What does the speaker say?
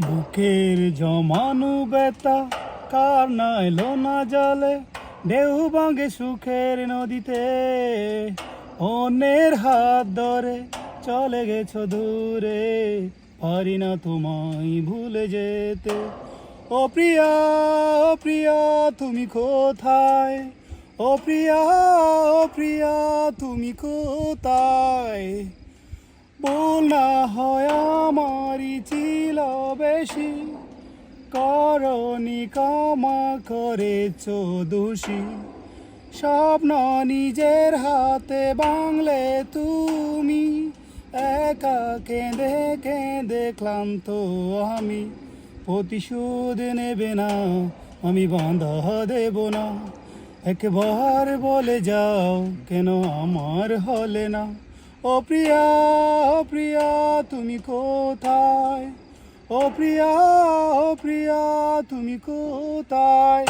বুকের জমানু বেতা কার না এলো না জলে, ঢেউ ভাঙে সুখের নদীতে। অন্যের হাত ধরে চলে গেছো দূরে, পারি না তোমায় ভুলে যেতে। ও প্রিয়া ও প্রিয়া, তুমি কোথায়? ও প্রিয়া ও প্রিয়া, তুমি কোথায়? বল না হয় আমারই ছিল বেশি। করনি কামা করেছ দোষী। স্বপ্ন নিজের হাতে বাংলে তুমি একা কেঁদে কেঁদে ক্লান্ত আমি। প্রতিশোধ নেবে না, আমি বাঁধা দেব না। একবার বলে যাও কেন আমার হলে না। ও প্রিয়া প্রিয়া, তুমি কোথায়? ও প্রিয়া ও প্রিয়া তুমি কোথায়?